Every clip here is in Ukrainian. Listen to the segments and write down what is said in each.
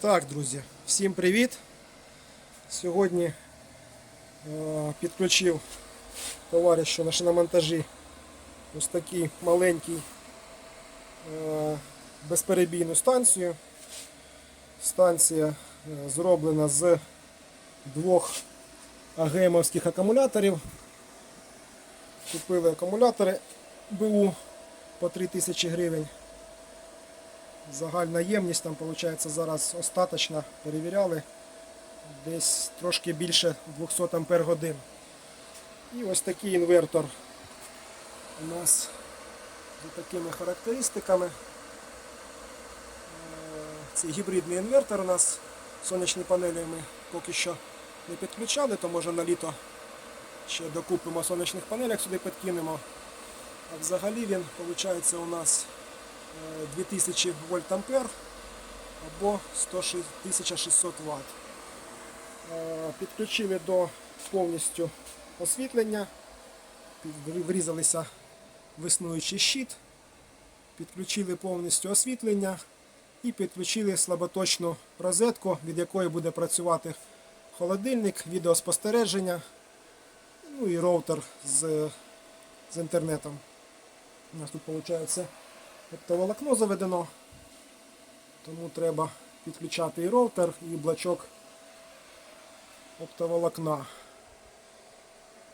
Так, друзі, всім привіт! Сьогодні е, підключив товаришу на шиномонтажі ось такий маленький е, безперебійну станцію. Станція е, зроблена з двох АГМовських акумуляторів. Купили акумулятори БУ по 3000 гривень. Загальна ємність там виходить зараз остаточна, перевіряли. Десь трошки більше 200 ампер годин. І ось такий інвертор у нас з такими характеристиками. Е, Це гібридний інвертор у нас. Сонячні панелі ми поки що не підключали, то може на літо ще докупимо сонячних панелях сюди підкинемо. А взагалі він виходить у нас 2000 вольт ампер або 106 1600 Вт. Е, Підключили до повністю освітлення, врізалися в існуючий щит, підключили повністю освітлення і підключили слаботочну розетку, від якої буде працювати холодильник, відеоспостереження, ну і роутер з, з інтернетом. У нас тут виходить оптоволокно заведено, тому треба підключати і роутер, і блочок оптоволокна.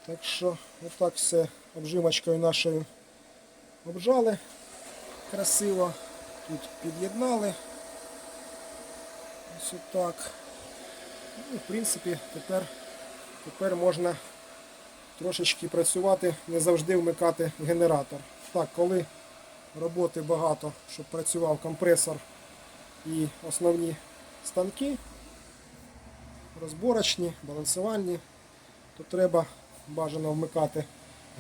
Так що отак все обжимочкою нашою обжали красиво. Тут під'єднали. Ось отак. Ну, в принципі, тепер, тепер можна трошечки працювати, не завжди вмикати генератор. Так, коли роботи багато, щоб працював компресор і основні станки, розборочні, балансувальні, то треба бажано вмикати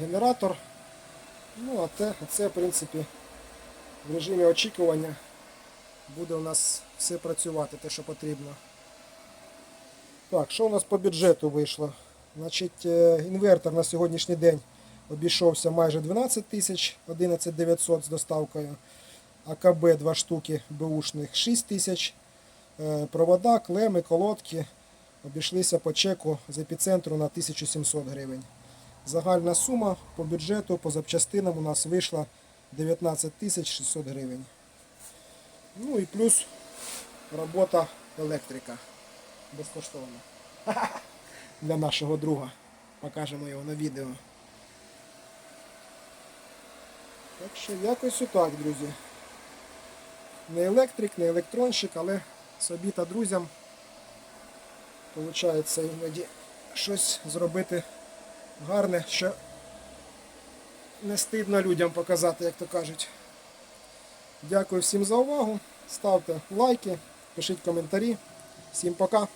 генератор. Ну, а те, це, в принципі, в режимі очікування буде у нас все працювати, те, що потрібно. Так, що у нас по бюджету вийшло? Значить, е, інвертор на сьогоднішній день обійшовся майже 12 тисяч, 11 900 з доставкою. АКБ 2 штуки бушних 6 тисяч. Е, Провода, клеми, колодки обійшлися по чеку з епіцентру на 1700 гривень. Загальна сума по бюджету, по запчастинам у нас вийшла 19 600 гривень. Ну і плюс робота електрика безкоштовно. Для нашого друга. Покажемо його на відео. Так що якось отак, друзі. Не електрик, не електронщик, але собі та друзям виходить іноді щось зробити гарне, що не стидно людям показати, як то кажуть. Дякую всім за увагу. Ставте лайки, пишіть коментарі. Всім пока!